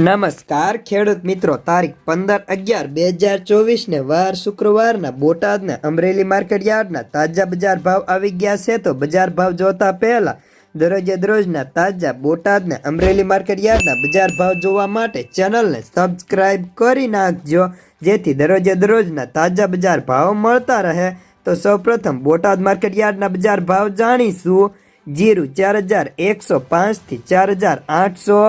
નમસ્કાર, ખેડૂત મિત્રો. તારીખ પંદર અગિયાર બે હજાર ચોવીસને વાર શુક્રવારના બોટાદના અમરેલી માર્કેટ યાર્ડના તાજા બજાર ભાવ આવી ગયા છે. તો બજાર ભાવ જોતા પહેલા દરરોજે દરરોજના તાજા બોટાદના અમરેલી માર્કેટ યાર્ડના બજાર ભાવ જોવા માટે ચેનલને સબસ્ક્રાઇબ કરી નાખજો, જેથી દરરોજે દરરોજના તાજા બજાર ભાવ મળતા રહે. તો સૌપ્રથમ બોટાદ માર્કેટ યાર્ડના બજાર ભાવ જાણીશું. જીરું ચાર હજાર એકસો પાંચથી ચાર હજાર આઠસો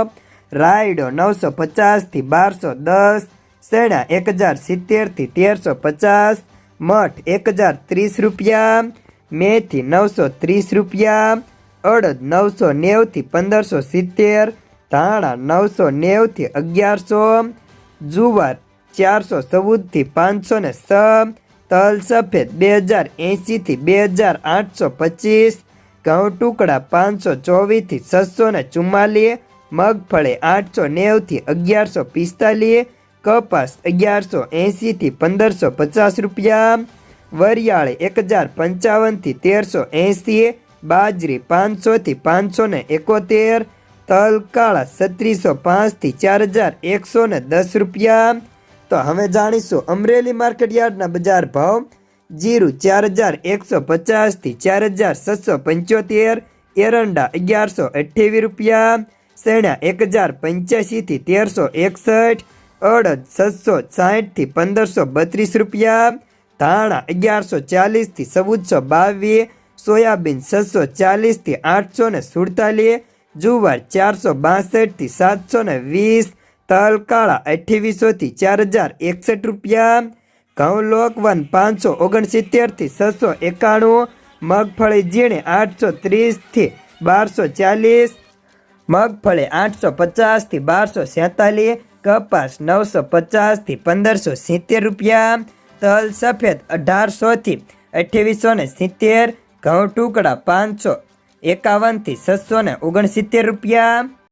રાયડો નવસો પચાસથી બારસો દસ, સેણા એક હજાર સિત્તેરથી તેરસો પચાસ, મઠ એક હજાર ત્રીસ રૂપિયા, મેથી નવસો ત્રીસ રૂપિયા, અડદ નવસો નેવથી પંદરસો સિત્તેર, ધાણા નવસો નેવથી અગિયારસો, જુવાર ચારસો ચૌદથી પાંચસો ને સ તલ સફેદ બે હજાર એંશીથી બે હજાર આઠસો પચીસ, ઘઉં ટુકડા પાંચસો ચોવીસથી છસો ને ચુમ્માલીસ મગફળી આઠસો નેવથી અગિયારસો પિસ્તાલીસ, કપાસ અગિયારસો એંશીથી પંદરસો પચાસ રૂપિયા, વરિયાળી એક હજાર પંચાવનથી તેરસો એંશી, બાજરી પાંચસોથી પાંચસો ને એકોતેર તલ કાળા છત્રીસો પાંચથી ચાર હજાર એકસો ને દસ રૂપિયા. તો હવે જાણીશું અમરેલી માર્કેટ યાર્ડના બજાર ભાવ. જીરું ચાર હજાર એકસો પચાસથી ચાર હજાર છસો પંચોતેર, એરંડા અગિયારસો અઠ્યાવીસ રૂપિયા શેણા એક હજાર પંચ્યાસીથી તેરસો એકસઠ, અડદ છસો સાઠથી પંદરસો બત્રીસ રૂપિયા, ધાણા અગિયારસો ચાલીસથી ચૌદસો બાવીસ, સોયાબીન છસો ચાલીસથી આઠસો ને સુડતાલીસ, જુવાર ચારસો બાસઠથી સાતસો ને વીસ, તલ કાળા અઠ્યાવીસોથી ચાર હજાર એકસઠ રૂપિયા, ઘઉં લોકવન પાંચસો ઓગણસિત્તેરથી છસો એકાણું, મગફળી ઝીણે આઠસો ત્રીસથી બારસો ચાલીસ મગફળી આઠસો પચાસથી બારસો સેતાલીસ, કપાસ નવસો પચાસથી પંદરસો સિત્તેર રૂપિયા, તલ સફેદ અઢારસોથી અઠ્યાવીસો ને સિત્તેર, ઘઉં ટુકડા પાંચસો એકાવનથી છસો ને ઓગણસિત્તેર રૂપિયા.